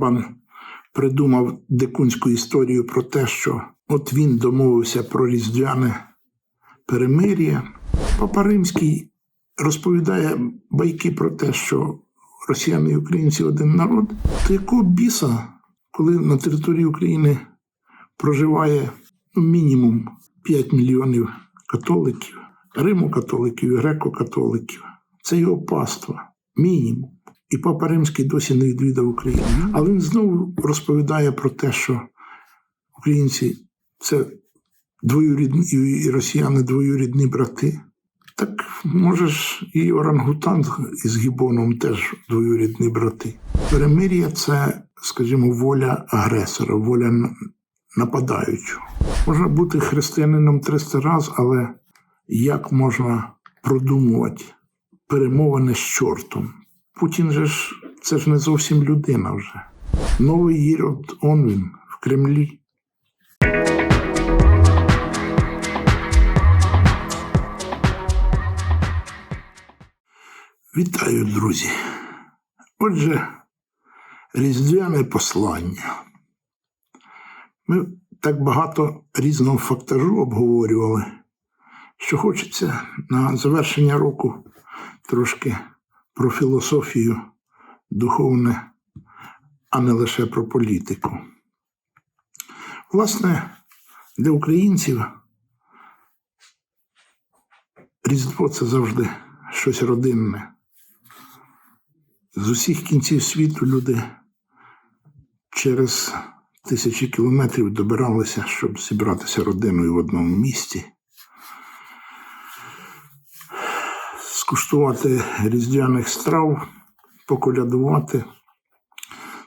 Орбан придумав дикунську історію про те, що от він домовився про різдвяне перемир'я. Папа Римський розповідає байки про те, що росіяни і українці один народ. То якого біса, коли на території України проживає ну, мінімум 5 мільйонів католиків, римо-католиків і греко-католиків. Це його паства. Мінімум. І Папа Римський досі не відвідав Україну. Але він знову розповідає про те, що українці це двоюрідні і росіяни двоюрідні брати. Так може і орангутан із Гібоном теж двоюрідні брати. Перемир'я це, скажімо, воля агресора, воля нападаючого. Можна бути християнином 300 разів, але як можна продумувати перемовини з чортом? Путін же ж це ж не зовсім людина вже. Новий Єрод он він в Кремлі. Вітаю, друзі. Отже, різдвяне послання. Ми так багато різного фактажу обговорювали, що хочеться на завершення року трошки про філософію духовне, а не лише про політику. Власне, для українців Різдво це завжди щось родинне. З усіх кінців світу люди через тисячі кілометрів добиралися, щоб зібратися родиною в одному місті, скуштувати різдвяних страв, поколядувати.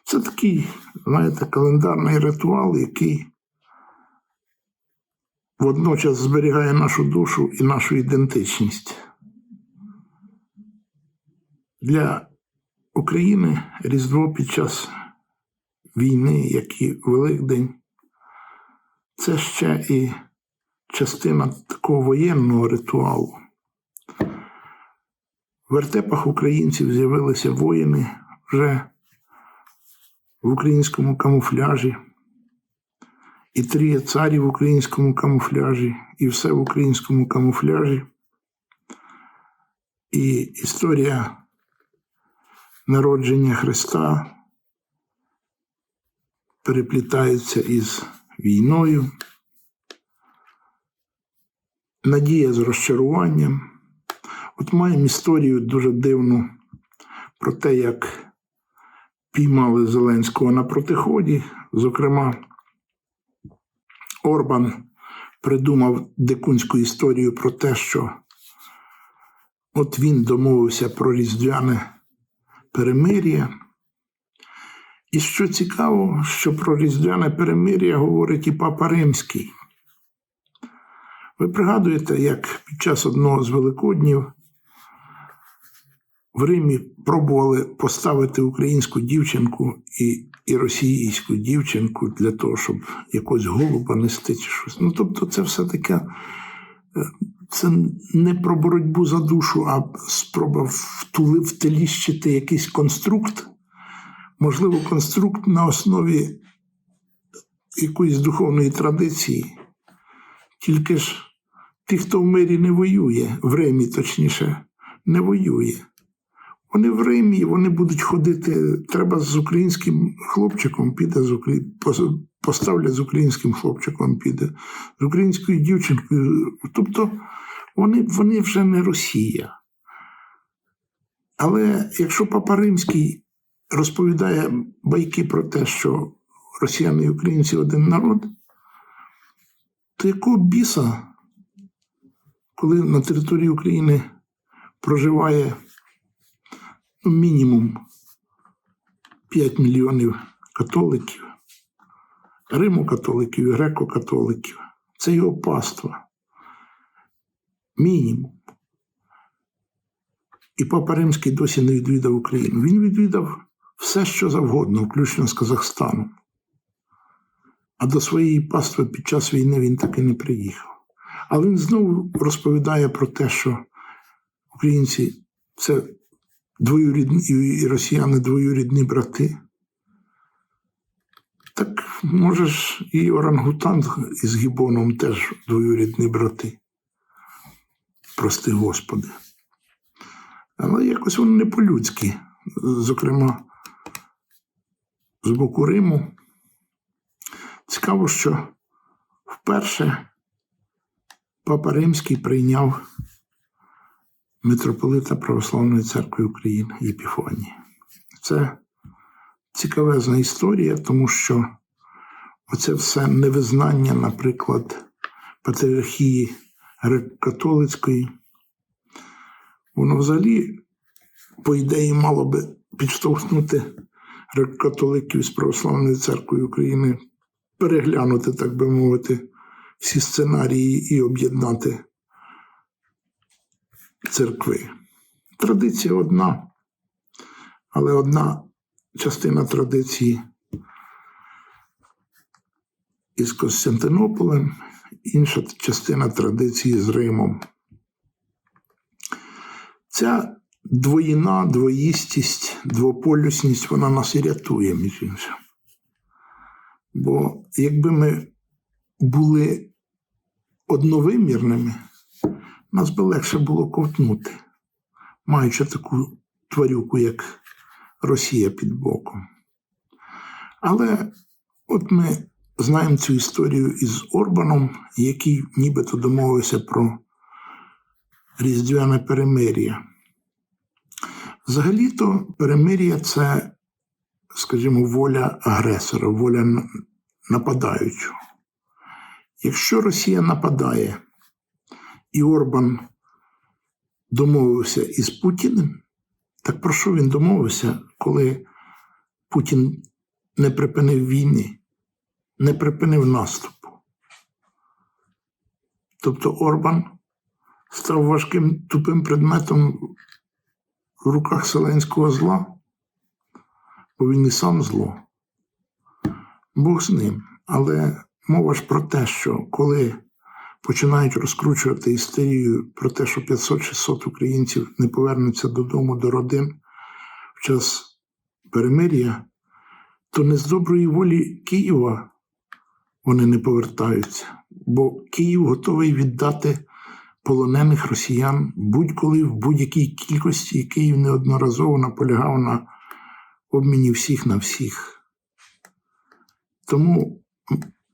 Це такий, знаєте, календарний ритуал, який водночас зберігає нашу душу і нашу ідентичність. Для України Різдво під час війни, як і Великдень, це ще і частина такого воєнного ритуалу. Вертепах українців з'явилися воїни вже в українському камуфляжі, і тріє царі в українському камуфляжі, і все в українському камуфляжі. І історія народження Христа переплітається із війною, надія з розчаруванням. От маємо історію дуже дивну про те, як піймали Зеленського на протиході. Зокрема, Орбан придумав дикунську історію про те, що от він домовився про різдвяне перемир'я. І що цікаво, що про різдвяне перемир'я говорить і Папа Римський. Ви пригадуєте, як під час одного з Великоднів в Римі пробували поставити українську дівчинку і, і російську дівчинку для того, щоб якось голуба нести чи щось. Ну, тобто, це все таке. е, Це не про боротьбу за душу, а спроба втули, втеліщити якийсь конструкт, можливо, конструкт на основі якоїсь духовної традиції. Тільки ж ті, хто в мирі не воює, в Римі точніше, не воює. Вони в Римі, вони будуть ходити. Треба з українським хлопчиком піде з Украї... поставлять з українським хлопчиком піде, з українською дівчинкою. Тобто вони, вони вже не Росія. Але якщо Папа Римський розповідає байки про те, що росіяни і українці один народ, то якого біса, коли на території України проживає мінімум 5 мільйонів католиків, римо-католиків і греко-католиків, це його паства. Мінімум. І Папа Римський досі не відвідав Україну. Він відвідав все, що завгодно, включно з Казахстаном. А до своєї пастви під час війни він таки не приїхав. Але він знову розповідає про те, що українці це двоюрідні і росіяни двоюрідні брати. Так можеш і орангутанг із гібоном теж двоюрідні брати. Прости Господи. Але якось вони не по-людськи. Зокрема, з боку Риму. Цікаво, що вперше Папа Римський прийняв митрополита Православної церкви України Єпіфанії. Це цікавезна історія, тому що оце все невизнання, наприклад, патріархії греко-католицької, воно взагалі, по ідеї, мало би підштовхнути греко-католиків з Православної церкви України, переглянути, так би мовити, всі сценарії і об'єднати церкви. Традиція одна, але одна частина традиції із Константинополем, інша частина традиції з Римом. Ця двоїна, двоїстість, двополюсність, вона нас і рятує, між іншим. Бо якби ми були одновимірними, нас би легше було ковтнути, маючи таку тварюку, як Росія під боком. Але от ми знаємо цю історію із Орбаном, який нібито домовився про різдвяне перемир'я. Взагалі-то перемир'я це, скажімо, воля агресора, воля нападаючого. Якщо Росія нападає, і Орбан домовився із Путіним, так про що він домовився, коли Путін не припинив війни, не припинив наступу? Тобто Орбан став важким тупим предметом в руках селенського зла, бо він і сам зло. Бог з ним. Але мова ж про те, що коли починають розкручувати істерію про те, що 500-600 українців не повернуться додому до родин в час перемир'я, то не з доброї волі Києва вони не повертаються, бо Київ готовий віддати полонених росіян будь-коли в будь-якій кількості, і Київ неодноразово наполягав на обміні всіх на всіх. Тому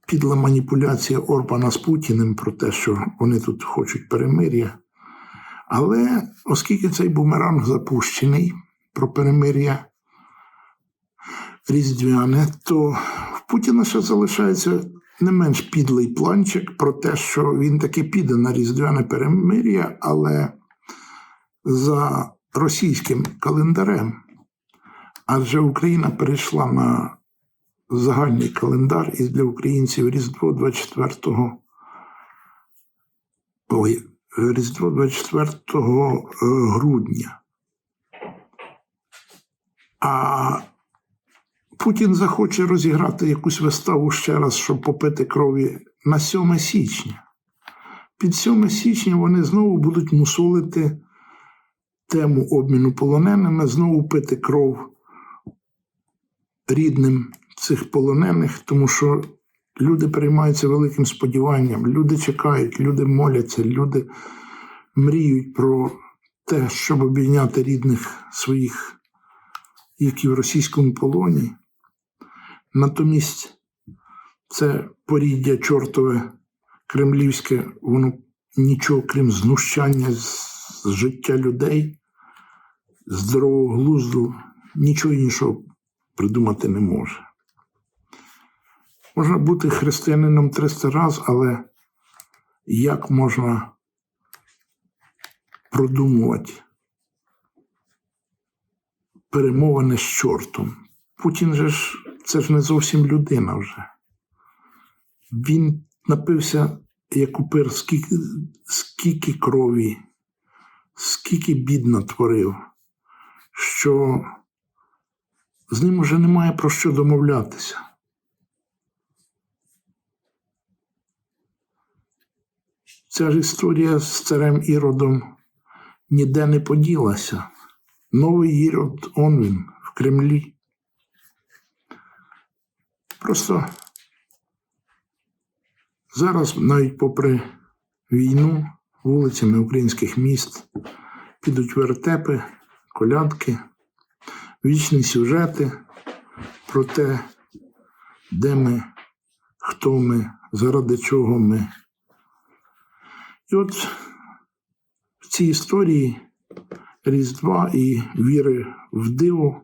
підла маніпуляція Орбана з Путіним про те, що вони тут хочуть перемир'я. Але оскільки цей бумеранг запущений про перемир'я різдвяне, то в Путіна ще залишається не менш підлий планчик про те, що він таки піде на різдвяне перемир'я, але за російським календарем. Адже Україна перейшла на загальний календар і для українців Різдво 24 ой, Різдво 24 е, грудня. А Путін захоче розіграти якусь виставу ще раз, щоб попити крові на 7 січня. Під 7 січня вони знову будуть мусолити тему обміну полоненими, знову пити кров рідним цих полонених, тому що люди переймаються великим сподіванням, люди чекають, люди моляться, люди мріють про те, щоб обійняти рідних своїх, які в російському полоні. Натомість це поріддя чортове кремлівське, воно нічого крім знущання з життя людей, здорового глузду, нічого іншого придумати не може. Можна бути християнином 300 разів, але як можна продумувати перемовини з чортом? Путін же ж це ж не зовсім людина вже. Він напився, як упир, скільки, скільки крові, скільки бід натворив, що з ним уже немає про що домовлятися. Ця ж історія з царем Іродом ніде не поділася. Новий Ірод он він в Кремлі. Просто зараз, навіть попри війну, вулицями українських міст підуть вертепи, колядки, вічні сюжети про те, де ми, хто ми, заради чого ми. І от в цій історії Різдва і віри в диво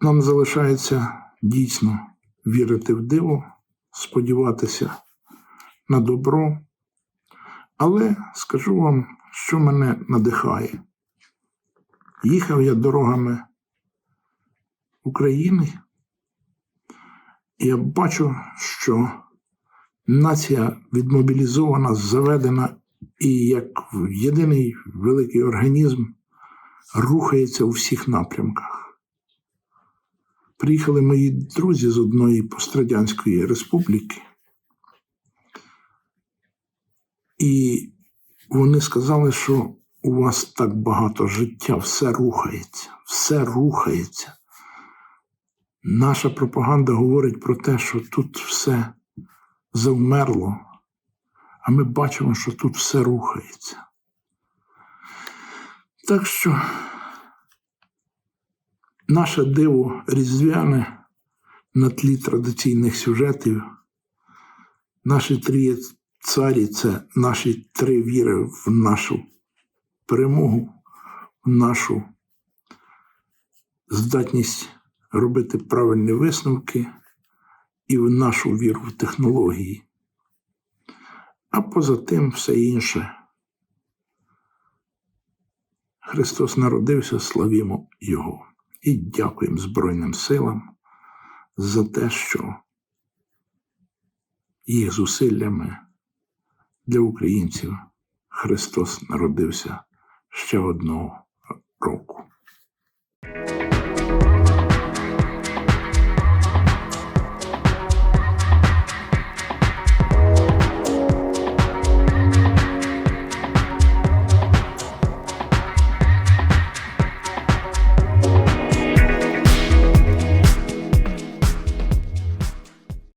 нам залишається дійсно вірити в диво, сподіватися на добро. Але скажу вам, що мене надихає. Їхав я дорогами України, і я бачу, що нація відмобілізована, заведена і як єдиний великий організм рухається у всіх напрямках. Приїхали мої друзі з одної пострадянської республіки, і вони сказали, що у вас так багато життя, все рухається, все рухається. Наша пропаганда говорить про те, що тут все завмерло, а ми бачимо, що тут все рухається. Так що наше диво різдвяне на тлі традиційних сюжетів, наші три царі це наші три віри в нашу перемогу, в нашу здатність робити правильні висновки і в нашу віру в технології. А поза тим все інше. Христос народився, славімо Його. І дякуємо Збройним силам за те, що їх зусиллями для українців Христос народився ще одного року.